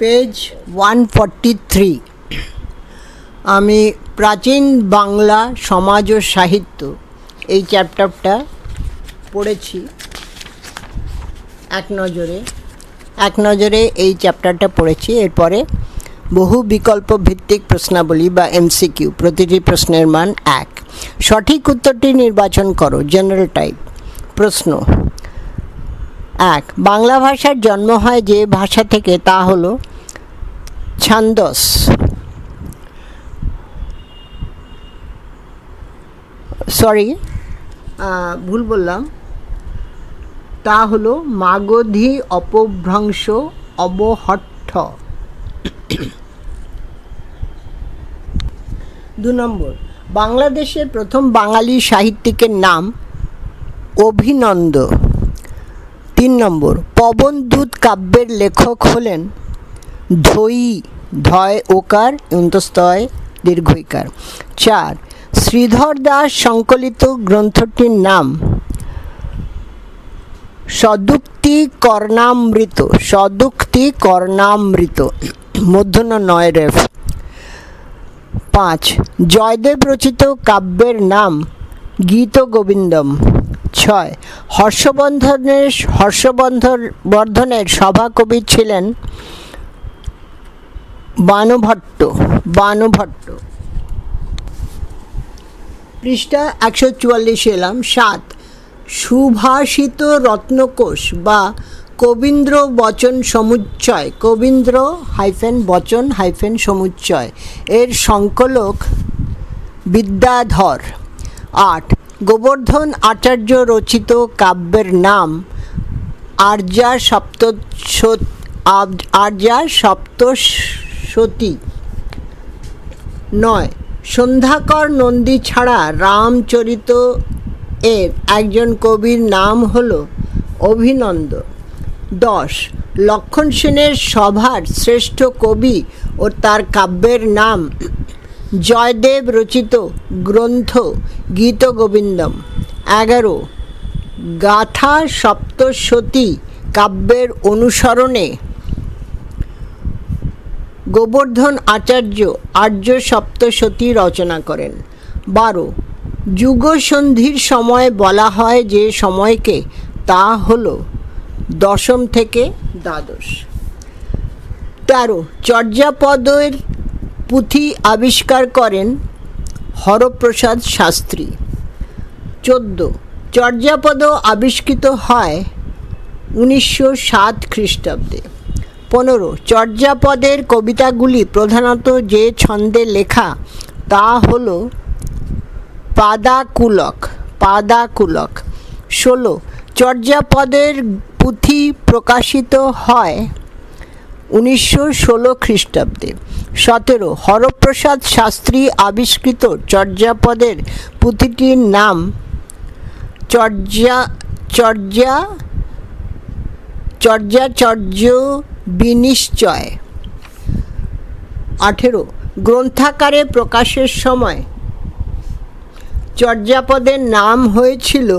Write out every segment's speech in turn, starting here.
Page one three আমি প্রাচীন বাংলা সমাজ ও সাহিত্য এই চ্যাপ্টারটা পড়েছি। এক নজরে এক নজরে এই চ্যাপ্টারটা পড়েছি। এরপরে বহু বিকল্প ভিত্তিক প্রশ্নাবলী বা এমসিকিউ প্রতিটি প্রশ্নের মান এক। সঠিক উত্তরটি নির্বাচন করো জেনারেল টাইপ প্রশ্ন এক, বাংলা ভাষার জন্ম হয় যে ভাষা থেকে, তা হলো ছান্দস। সরি ভুল বললাম। তা হলো মাগধী অপভ্রংশ অবহট্ঠ। দু নম্বর, বাংলাদেশের প্রথম বাঙালি সাহিত্যিকের নাম অভিনন্দ। তিন নম্বর পবনদূত কাব্যের লেখক হলেন ধৈ ধয়, ওকার অন্তস্তয় দীর্ঘইকার। চার, শ্রীধর দাস সংকলিত গ্রন্থটির নাম সদুক্তি কর্ণামৃত সদুক্তি কর্ণামৃত মধ্যন নয় রেফ। পাঁচ, জয়দেব রচিত কাব্যের নাম গীত গোবিন্দম ছয়। হর্ষবর্ধনের হর্ষবর্ধন বর্ধনের সভাকবি ছিলেন বানুভট্ট। বানুভট্ট। পৃষ্ঠা একশো চুয়াল্লিশে এলাম। সাত। সুভাষিত রত্নকোষ বা কবীন্দ্র বচন সমুচ্চয়। কবীন্দ্র হাইফেন বচন হাইফেন সমুচ্চয়। এর সংকলক বিদ্যাধর। আট। গোবর্ধন আচার্য রচিত কাব্যের নাম আর্যা সপ্ত আর্যা সপ্তশতী। নয়। সন্ধ্যাকর নন্দী ছাড়া রামচরিত এর একজন কবির নাম হল অভিনন্দ। দশ। লক্ষণ সেনের সভার শ্রেষ্ঠ কবি ও তার কাব্যের নাম জয়দেব রচিত গ্রন্থ গীত গোবিন্দম এগারো, গাথা সপ্তশতী কাব্যের অনুসরণে গোবর্ধন আচার্য আর্য সপ্তশতী রচনা করেন। বারো, যুগসন্ধির সময় বলা হয় যে সময়কে, তা হল দশম থেকে দ্বাদশ। তেরো, চর্যাপদের পুঁথি আবিষ্কার করেন হরপ্রসাদ শাস্ত্রী। চোদ্দ। চর্যাপদ আবিষ্কৃত হয় উনিশশো সাত খ্রিস্টাব্দে। পনেরো। চর্যাপদের কবিতাগুলি প্রধানত যে ছন্দে লেখা তা হল পাদাকুলক পাদাকুলক। ষোলো। চর্যাপদের পুঁথি প্রকাশিত হয় উনিশশো ষোলো খ্রিস্টাব্দে সতেরো হরপ্রসাদ শাস্ত্রী আবিষ্কৃত চর্যাপদের পুঁথিটির নাম চর্যা চর্যা, চর্যাচর্য বিনিশ্চয়। আঠেরো গ্রন্থাকারে প্রকাশের সময় চর্যাপদের নাম হয়েছিল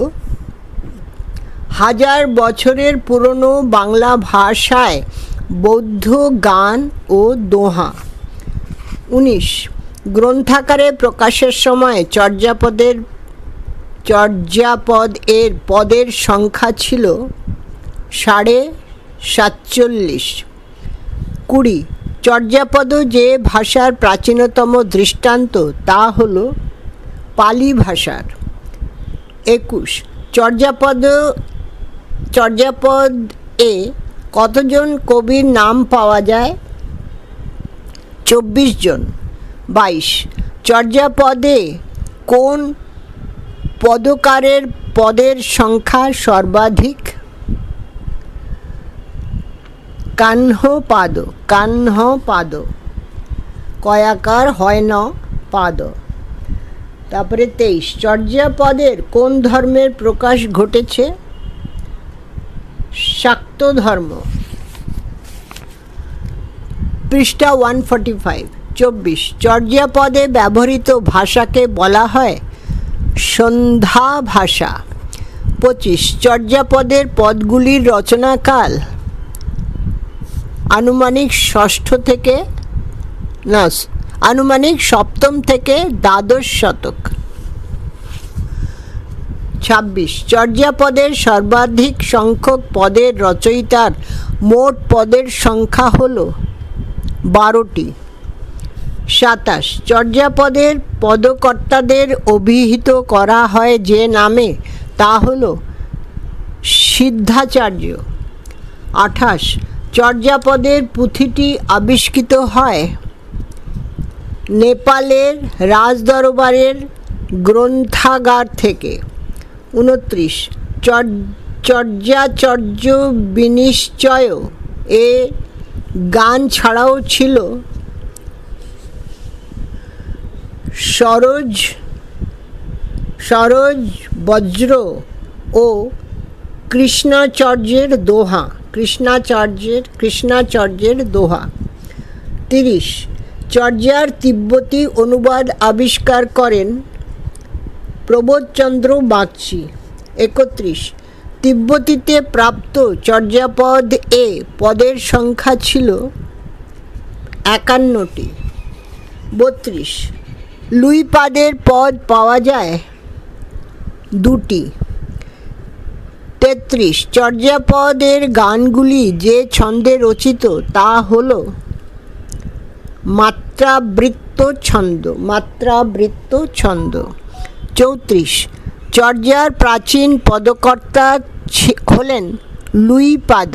হাজার বছরের পুরনো বাংলা ভাষায় বৌদ্ধ গান ও দোহা। উনিশ। গ্রন্থাকারে প্রকাশের সময় চর্যাপদের, চর্যাপদ এর পদের সংখ্যা ছিল সাড়ে সাতচল্লিশ। কুড়ি। চর্যাপদ যে ভাষার প্রাচীনতম দৃষ্টান্ত তা হল পালি ভাষার। একুশ। চর্যাপদ চর্যাপদ এ কতজন কবির নাম পাওয়া যায়? চব্বিশ জন বাইশ। চর্যাপদে কোন পদকারের পদের সংখ্যা সর্বাধিক? কাহ্ন পাদ পাদ কয়াকার হয় ন, পাদ। তারপরে তেইশ। চর্যাপদের কোন ধর্মের প্রকাশ ঘটেছে? শাক্ত ধর্ম। পৃষ্ঠা ওয়ান ফর্টি ফাইভ চব্বিশ চর্যাপদে ব্যবহৃত ভাষাকে বলা হয় সন্ধ্যা ভাষা। পঁচিশ চর্যাপদের পদগুলির রচনাকাল আনুমানিক ষষ্ঠ থেকে, না, আনুমানিক সপ্তম থেকে দ্বাদশ শতক। ছাব্বিশ। চর্যাপদের সর্বাধিক সংখ্যক পদের রচয়িতার মোট পদের সংখ্যা হল বারোটি। সাতাশ। চর্যাপদের পদকর্তাদের অভিহিত করা হয় যে নামে, তা হল সিদ্ধাচার্য। আঠাশ। চর্যাপদের পুঁথিটি আবিষ্কৃত হয় নেপালের রাজদরবারের গ্রন্থাগার থেকে। উনত্রিশ। চর্যাচর্য বিনিশ্চয়। এ গান ছাড়াও ছিল সরোজ সরোজ বজ্র ও কৃষ্ণাচার্যের দোহা। কৃষ্ণাচার্যের কৃষ্ণাচার্যের দোহা। তিরিশ। চর্যার তিব্বতী অনুবাদ আবিষ্কার করেন প্রবোধচন্দ্র বাগচি, একত্রিশ। তিব্বতীতে প্রাপ্ত চর্যাপদ এ পদের সংখ্যা ছিল একান্নটি। বত্রিশ। লুইপাদের পদ পাওয়া যায় দুটি। তেত্রিশ। চর্যাপদের গানগুলি যে ছন্দে রচিত তা হল মাত্রাবৃত্ত ছন্দ মাত্রাবৃত্ত ছন্দ। চৌত্রিশ। চর্যার প্রাচীন পদকর্তা হলেন লুইপাদ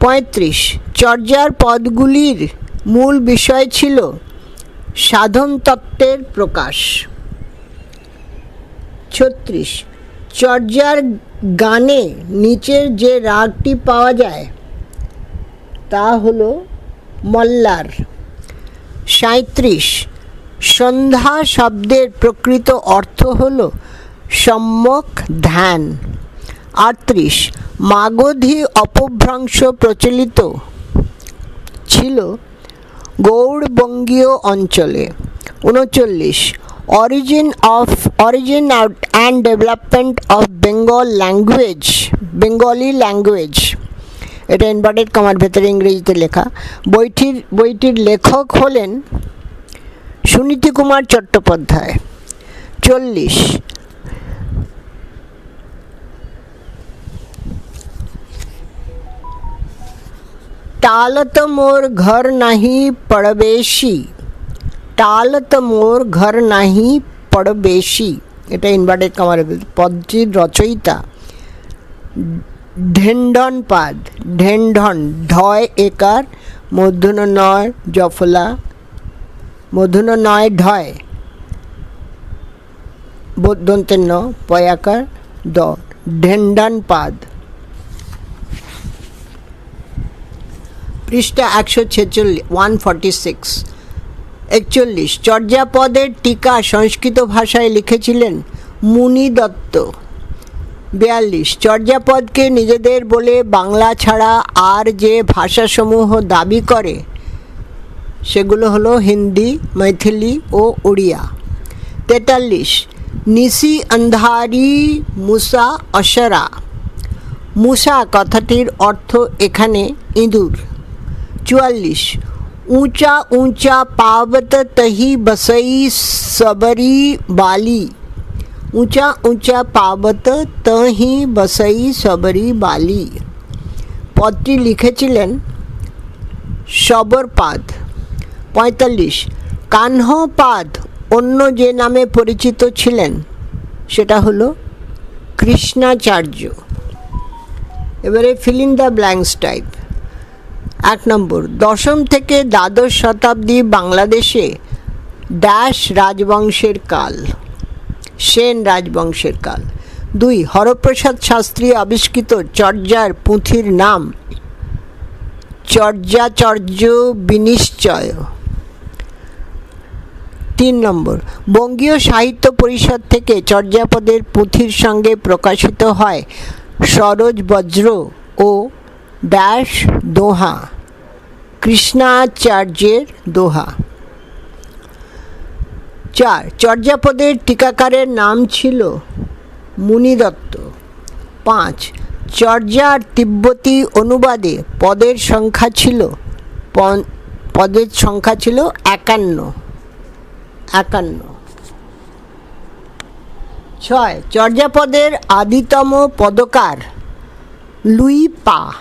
পঁয়ত্রিশ। চর্যার পদগুলির মূল বিষয় ছিল সাধন তত্ত্বের প্রকাশ। ছত্রিশ। চর্যার গানে নিচের যে রাগটি পাওয়া যায়, তা হল মল্লার। সাঁত্রিশ সন্ধ্যা শব্দের প্রকৃত অর্থ হল সম্যক ধ্যান। আটত্রিশ, মাগধী অপভ্রংশ প্রচলিত ছিল গৌড়বঙ্গীয় অঞ্চলে। উনচল্লিশ origin of origin and development of Bengal language Bengali language এটা ইনভার্টেড কমার ভেতরে ইংরেজিতে লেখা। বইটির বইটির লেখক হলেন সুনীতি কুমার চট্টোপাধ্যায়। চল্লিশ। টালত মোর ঘর নাহি পড়বেশি। টালত মোর ঘর নাহি পড়বেশি। এটা ইনভার্টেড কামার পদটির রচয়িতা ঢেন্ডন পাদ। ঢেন্ডন, ধয়, একার মধ্যন নয়, জফলা মধ্যন নয় ঢয় দন্তের ন পয়াকার দ, ঢেন্ডন পাদ। পৃষ্ঠা একশো ছেচল্লিশ ওয়ান ফর্টি সিক্স একচল্লিশ চর্যাপদের টিকা সংস্কৃত ভাষায় লিখেছিলেন মুনি দত্ত। বিয়াল্লিশ চর্যাপদকে নিজেদের বলে বাংলা ছাড়া আর যে ভাষাসমূহ দাবি করে সেগুলো হলো হিন্দি মৈথিলি ও উড়িয়া তেতাল্লিশ নিশি আন্ধারি মুসা অসরা মুসা কথাটির অর্থ এখানে ইঁদুর चुवालीस ऊंचा ऊंचा पावत तही बसई सबरी बाली ऊंचा ऊंचा পাবত তহি বসই সবরি বালি পদটি লিখেছিলেন সবরপাদ পঁয়তাল্লিশ। কাহ্নপাদ অন্য যে নামে পরিচিত ছিলেন, সেটা হলো কৃষ্ণাচার্য। এবারে ফিল দ্য ব্ল্যাঙ্কস টাইপ এক নম্বর, দশম থেকে দ্বাদশ শতাব্দী বাংলাদেশে ড্যাশ রাজবংশের কাল। সেন রাজবংশের কাল। দুই, হরপ্রসাদ শাস্ত্রী আবিষ্কৃত চর্যার পুঁথির নাম চর্যাচর্য বিনিশ্চয়। তিন নম্বর। বঙ্গীয় সাহিত্য পরিষদ থেকে চর্যাপদের পুঁথির সঙ্গে প্রকাশিত হয় সরোজ বজ্র ও ড্যাশ দোহা, কৃষ্ণাচার্যের দোহা। চার, চর্যাপদের টিকাকারের নাম ছিল মুনিদত্ত। পাঁচ চর্যার তিব্বতী অনুবাদে পদের সংখ্যা ছিল পদের সংখ্যা ছিল একান্ন। একান্ন। ছয়, চর্যাপদের আদিতম পদকার লুই পা।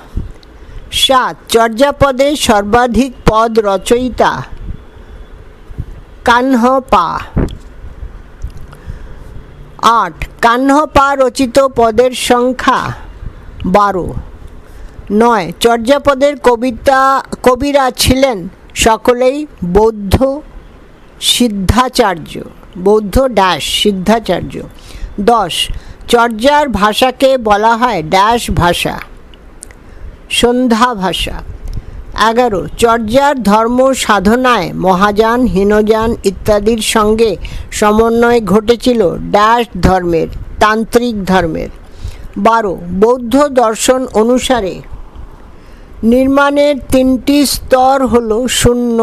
সাত চর্যাপদের সর্বাধিক পদ রচয়িতা কাহ্ন পা। আট কাহ্ন পা রচিত পদের সংখ্যা বারো। নয়, চর্যাপদের কবিতা, কবিরা ছিলেন সকলেই বৌদ্ধ সিদ্ধাচার্য, বৌদ্ধ ড্যাশ সিদ্ধাচার্য। দশ, চর্যার ভাষাকে বলা হয় ড্যাশ ভাষা, সন্ধ্যা ভাষা। এগারো, চর্যার ধর্ম সাধনায় মহাযান, হীনযান ইত্যাদির সঙ্গে সমন্বয় ঘটেছিল ড্যাশ ধর্মের, তান্ত্রিক ধর্মের। বারো, বৌদ্ধ দর্শন অনুসারে নির্মাণের তিনটি স্তর হল শূন্য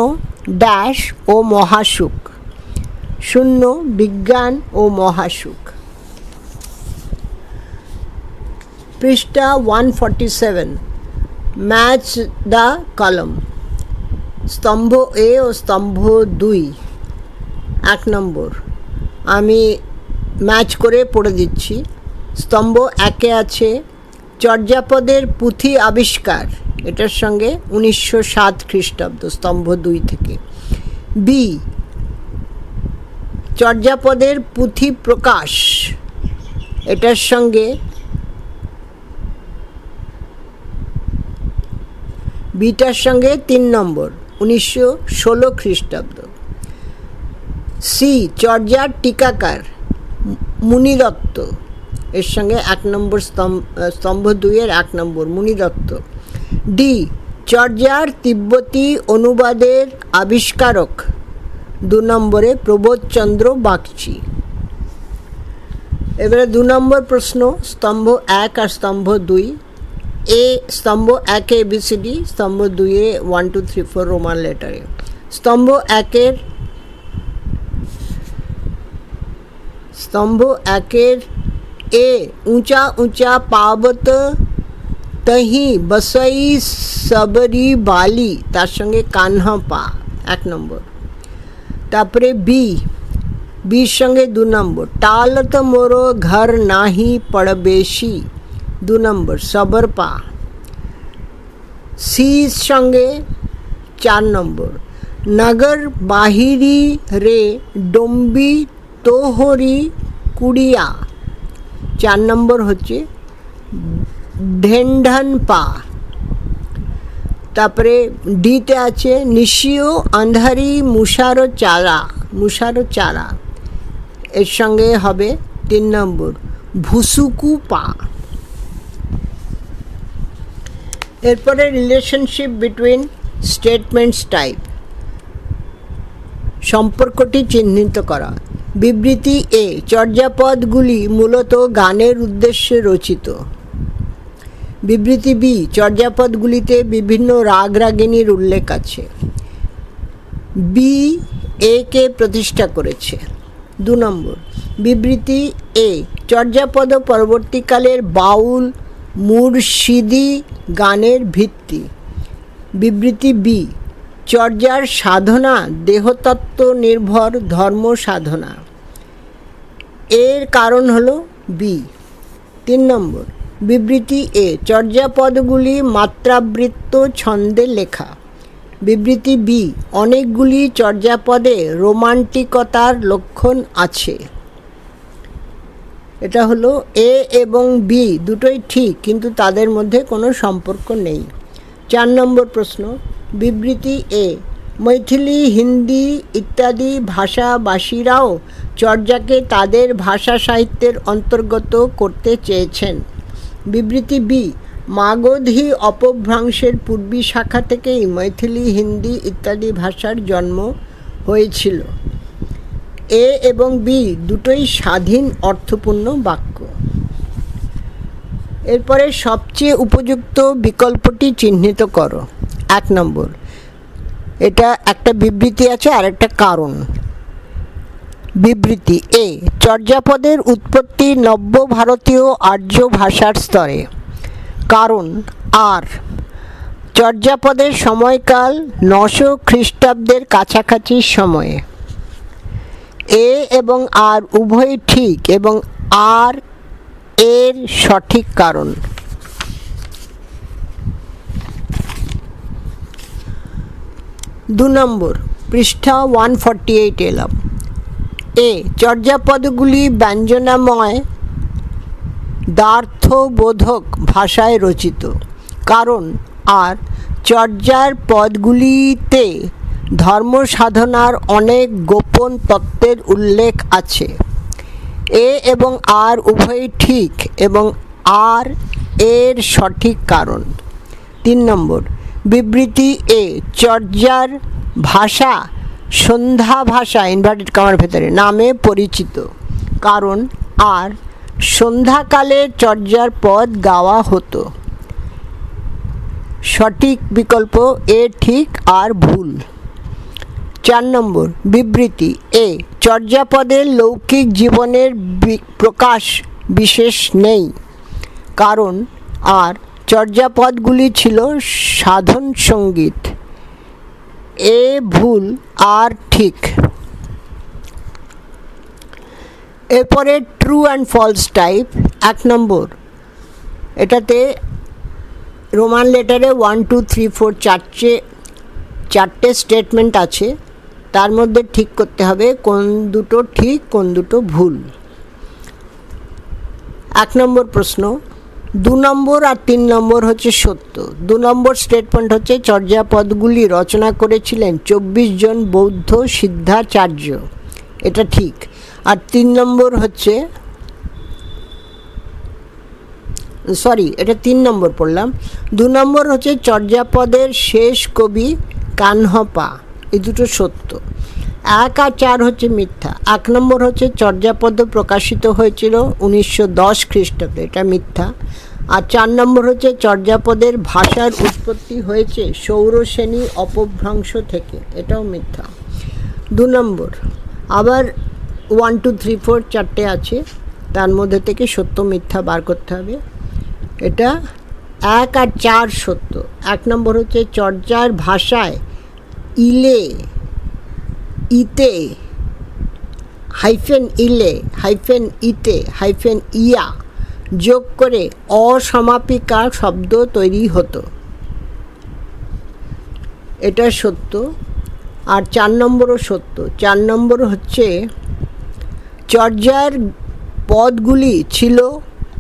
ড্যাশ ও মহাসুখ। শূন্য বিজ্ঞান ও মহাসুখ। পৃষ্ঠা one forty seven match the কলম স্তম্ভ এ ও স্তম্ভ দুই। এক নম্বর। আমি ম্যাচ করে পড়ে দিচ্ছি। স্তম্ভ একে আছে চর্যাপদের পুঁথি আবিষ্কার। এটার সঙ্গে উনিশশো সাত খ্রিস্টাব্দ, স্তম্ভ দুই থেকে। বি, চর্যাপদের পুঁথি প্রকাশ। এটার সঙ্গে বিটার সঙ্গে তিন নম্বর, উনিশশো ষোলো খ্রিস্টাব্দ। সি চর্যার টিকাকার, মুনিদত্ত। এর সঙ্গে এক নম্বর স্তম্ভ স্তম্ভ দুইয়ের এক নম্বর, মুনিদত্ত। ডি, চর্যার তিব্বতী অনুবাদের আবিষ্কারক। দু নম্বরে প্রবোধচন্দ্র বাগচি। এবারে দু নম্বর প্রশ্ন, স্তম্ভ এক আর স্তম্ভ দুই। এ, স্তম্ভ এক এ বিসিডি স্তম্ভ দুই এ one, two, three, four Roman লেটারে। স্তম্ভ একের স্তম্ভ একের এ উঁচা উঁচা পাবত তহি বসই সবরি বালি তার সঙ্গে কান্হা পা এক নম্বর তারপরে বি বির সঙ্গে দু নম্বর টালত মোরো ঘর নাহি পড়বেশি দু নম্বর সবর পা সির সঙ্গে চার নম্বর নগর বাহিরি রে ডম্বি তোহরি কুড়িয়া চার নম্বর হচ্ছে ঢেন্ঢন পা। তারপরে ডিতে আছে নিশিও, আন্ধারি মুসারো চারা মুসারো চারা। এর সঙ্গে হবে তিন নম্বর, ভুসুকু পা। এরপরে রিলেশনশিপ বিটুইন স্টেটমেন্টস টাইপ সম্পর্কটি চিহ্নিত করা। বিবৃতি এ চর্যাপদগুলি মূলত গানের উদ্দেশ্যে রচিত। বিবৃতি বি, চর্যাপদগুলিতে বিভিন্ন রাগ রাগিনীর উল্লেখ আছে। বি, এ কে প্রতিষ্ঠা করেছে। দু নম্বর, বিবৃতি এ, চর্যাপদ পরবর্তীকালের বাউল, মুর্শিদি গানের ভিত্তি। বিবৃতি বি, চর্যার সাধনা, দেহতত্ত্ব নির্ভর ধর্ম সাধনা। এর কারণ হলো বি। তিন নম্বর বিবৃতি এ চর্যাপদগুলি মাত্রাবৃত্ত ছন্দে লেখা। বিবৃতি বি, অনেকগুলি চর্যাপদে রোমান্টিকতার লক্ষণ আছে। এটা হলো এ এবং বি, দুটোই ঠিক, কিন্তু তাদের মধ্যে কোনো সম্পর্ক নেই। চার নম্বর প্রশ্ন, বিবৃতি এ, মৈথিলি, হিন্দি ইত্যাদি ভাষাভাষীরাও চর্যাকে তাদের ভাষা সাহিত্যের অন্তর্গত করতে চেয়েছেন। বিবৃতি বি, মাগধী অপভ্রংশের পূর্বী শাখা থেকেই মৈথিলি, হিন্দি, ইত্যাদি ভাষার জন্ম হয়েছিল। এ এবং বি দুটোই স্বাধীন অর্থপূর্ণ বাক্য। এরপরে সবচেয়ে উপযুক্ত বিকল্পটি চিহ্নিত করো। এক নম্বর, এটা একটা বিবৃতি আছে আর একটা কারণ। বিবৃতি, এ, চর্যাপদের উৎপত্তি নব্য ভারতীয় আর্য ভাষার স্তরে। কারণ, আর, চর্যাপদের সময়কাল নশো খ্রিস্টাব্দের কাছাকাছি সময়ে। এ এবং আর উভয় ঠিক এবং আর এর সঠিক কারণ। দু নম্বর, পৃষ্ঠা ওয়ান ফর্টি এইট এলাম। এ, চর্যাপদগুলি ব্যঞ্জনাময়, দ্বার্থবোধক ভাষায় রচিত। কারণ, আর চর্যার পদগুলিতে ধর্ম সাধনার অনেক গোপন তত্ত্বের উল্লেখ আছে। এ এবং আর উভয়ই ঠিক এবং আর এর সঠিক কারণ। তিন নম্বর, বিবৃতি এ, চর্যার ভাষা সন্ধ্যা ভাষা ইনভার্টেড কামার ভেতরে, নামে পরিচিত। কারণ আর সন্ধ্যাকালে চর্যার পদ গাওয়া হতো। সঠিক বিকল্প এ ঠিক আর ভুল। চার নম্বর, বিবৃতি। এ চর্যাপদের লৌকিক জীবনের প্রকাশ বিশেষ নেই। কারণ আর চর্যাপদগুলি ছিল সাধন সংগীত। এ ভুল আর ঠিক। এরপরে ট্রু অ্যান্ড ফলস টাইপ এক নম্বর। এটাতে রোমান লেটারে ওয়ান টু থ্রি ফোর চারটে চারটে স্টেটমেন্ট আছে। তার মধ্যে ঠিক করতে হবে কোন দুটো ঠিক, কোন দুটো ভুল। এক নম্বর প্রশ্ন দু নম্বর আর তিন নম্বর হচ্ছে সত্য। দু নম্বর স্টেটমেন্ট হচ্ছে চর্যাপদগুলি রচনা করেছিলেন চব্বিশ জন বৌদ্ধ সিদ্ধাচার্য। এটা ঠিক। আর তিন নম্বর হচ্ছে সরি এটা তিন নম্বর পড়লাম। দু নম্বর হচ্ছে চর্যাপদের শেষ কবি কানহপা। এই দুটো সত্য। এক আর চার হচ্ছে মিথ্যা। এক নম্বর হচ্ছে চর্যাপদ প্রকাশিত হয়েছিল উনিশশো দশ খ্রিস্টাব্দে। এটা মিথ্যা। আর চার নম্বর হচ্ছে চর্যাপদের ভাষার উৎপত্তি হয়েছে সৌরশ্রেণী অপভ্রংশ থেকে। এটাও মিথ্যা। দু নম্বর, আবার ওয়ান টু থ্রি ফোর চারটে আছে। তার মধ্যে থেকে সত্য, মিথ্যা বার করতে হবে। এটা এক আর চার সত্য। এক নম্বর হচ্ছে চর্যার ভাষায় ইলে, ইতে হাইফেন ইলে হাইফেন ইতে হাইফেন ইয়া যোগ করে অসমাপিকা শব্দ তৈরি হতো। এটা সত্য আর চার নম্বরও সত্য। চার নম্বর হচ্ছে, চর্যার পদগুলি ছিল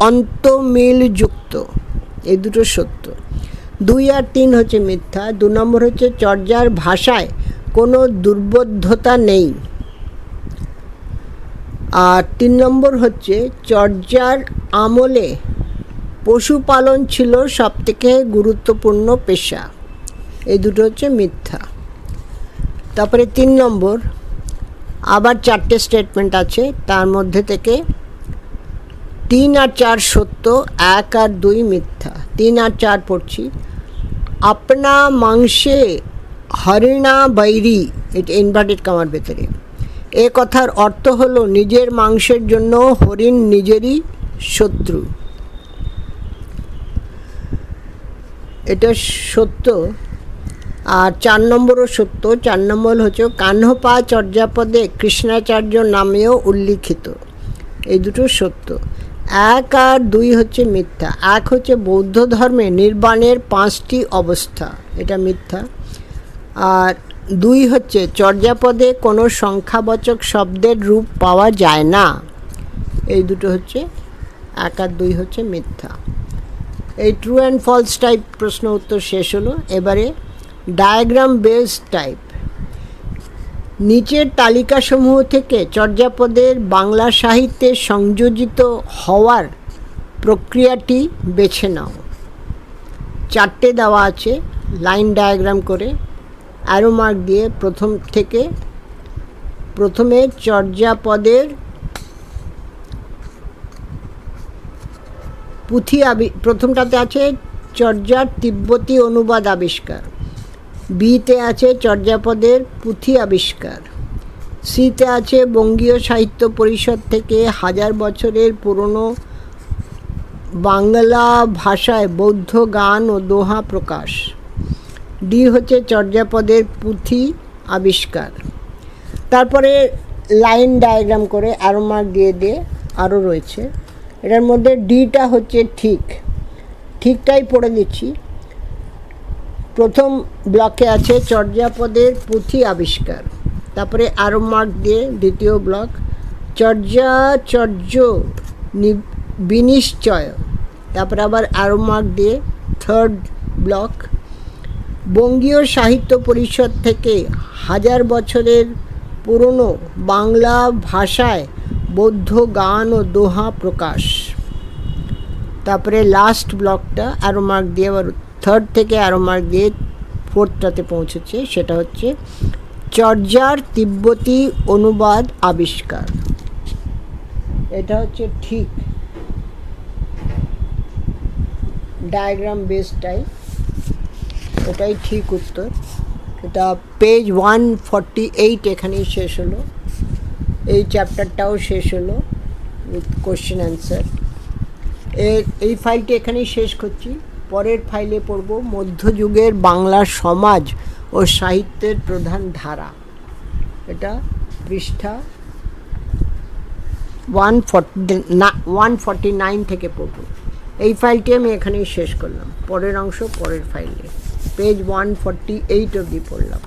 অন্তমিলযুক্ত এই দুটো সত্য। দুই আর তিন হচ্ছে মিথ্যা, দু নম্বর হচ্ছে চর্যার ভাষায় কোনো দুর্বোধ্যতা নেই। আর তিন নম্বর হচ্ছে চর্যার আমলে পশুপালন ছিল সবথেকে গুরুত্বপূর্ণ পেশা। এই দুটো হচ্ছে মিথ্যা। তারপরে তিন নম্বর, আবার চারটে স্টেটমেন্ট আছে, তার মধ্যে থেকে তিন আর চার সত্য, এক আর দুই মিথ্যা। তিন আর চার পড়ছি। আপনা মাংসে হরিণা বাইরি এটা ইনভার্টেড কামার ভেতরে। এ কথার অর্থ হলো নিজের মাংসের জন্য হরিণ নিজেরই শত্রু। এটা সত্য। আর চার নম্বরও সত্য। চার নম্বর হচ্ছে কাহ্নপা চর্যাপদে কৃষ্ণাচার্য নামেও উল্লিখিত। এই দুটো সত্য। এক আর দুই হচ্ছে মিথ্যা। এক হচ্ছে বৌদ্ধ ধর্মে নির্বাণের পাঁচটি অবস্থা। এটা মিথ্যা। আর দুই হচ্ছে, চর্যাপদে কোনো সংখ্যাবাচক শব্দের রূপ পাওয়া যায় না। এই দুটো হচ্ছে, এক আর দুই হচ্ছে মিথ্যা। এই ট্রু অ্যান্ড ফলস টাইপ প্রশ্ন উত্তর শেষ হলো। এবারে ডায়াগ্রাম বেস টাইপ নিচের তালিকাসমূহ থেকে চর্যাপদের বাংলা সাহিত্যে সংযোজিত হওয়ার প্রক্রিয়াটি বেছে নাও। চারটে দেওয়া আছে লাইন ডায়াগ্রাম করে। অ্যারো মার্ক দিয়ে প্রথম থেকে প্রথমে চর্যাপদের পুঁথি আবি প্রথমটাতে আছে চর্যার তিব্বতী অনুবাদ আবিষ্কার। বিতে আছে চর্যাপদের পুঁথি আবিষ্কার। সিতে আছে বঙ্গীয় সাহিত্য পরিষদ থেকে হাজার বছরের পুরনো বাংলা ভাষায় বৌদ্ধ গান ও দোহা প্রকাশ। ডি হচ্ছে চর্যাপদের পুঁথি আবিষ্কার। তারপরে লাইন ডায়াগ্রাম করে আরও মার্ক দিয়ে দিয়ে আরও রয়েছে। এটার মধ্যে ডিটা হচ্ছে ঠিক। ঠিকটাই পড়ে দিচ্ছি প্রথম ব্লকে আছে চর্যাপদের পুঁথি আবিষ্কার। তারপরে আরও মার্ক দিয়ে দ্বিতীয় ব্লক চর্যাচর্য বিনিশ্চয়। তারপরে আবার আরও মার্ক দিয়ে থার্ড ব্লক বঙ্গীয় সাহিত্য পরিষদ থেকে হাজার বছরের পুরনো বাংলা ভাষায় বৌদ্ধ গান ও দোহা প্রকাশ। তারপরে লাস্ট ব্লকটা আরও মার্ক দিয়ে আবার থার্ড থেকে আরও মার্ক দিয়ে ফোর্থটাতে পৌঁছেছে, সেটা হচ্ছে চর্যার তিব্বতী অনুবাদ আবিষ্কার। এটা হচ্ছে ঠিক ডায়াগ্রাম বেসটাই এটাই ঠিক উত্তর। এটা পেজ ওয়ান ফর্টি এইট এখানেই শেষ হলো। এই চ্যাপ্টারটাও শেষ হলো উইথ কোশ্চেন অ্যান্সার এর এই ফাইলটি এখানেই শেষ করছি। পরের ফাইলে পড়ব, মধ্যযুগের বাংলা সমাজ ও সাহিত্যের প্রধান ধারা। এটা পৃষ্ঠা one forty one forty nine থেকে পড়ব। এই ফাইলটি আমি এখানেই শেষ করলাম। পরের অংশ পরের ফাইলে পেজ ওয়ান ফর্টি এইট অবধি পড়লাম।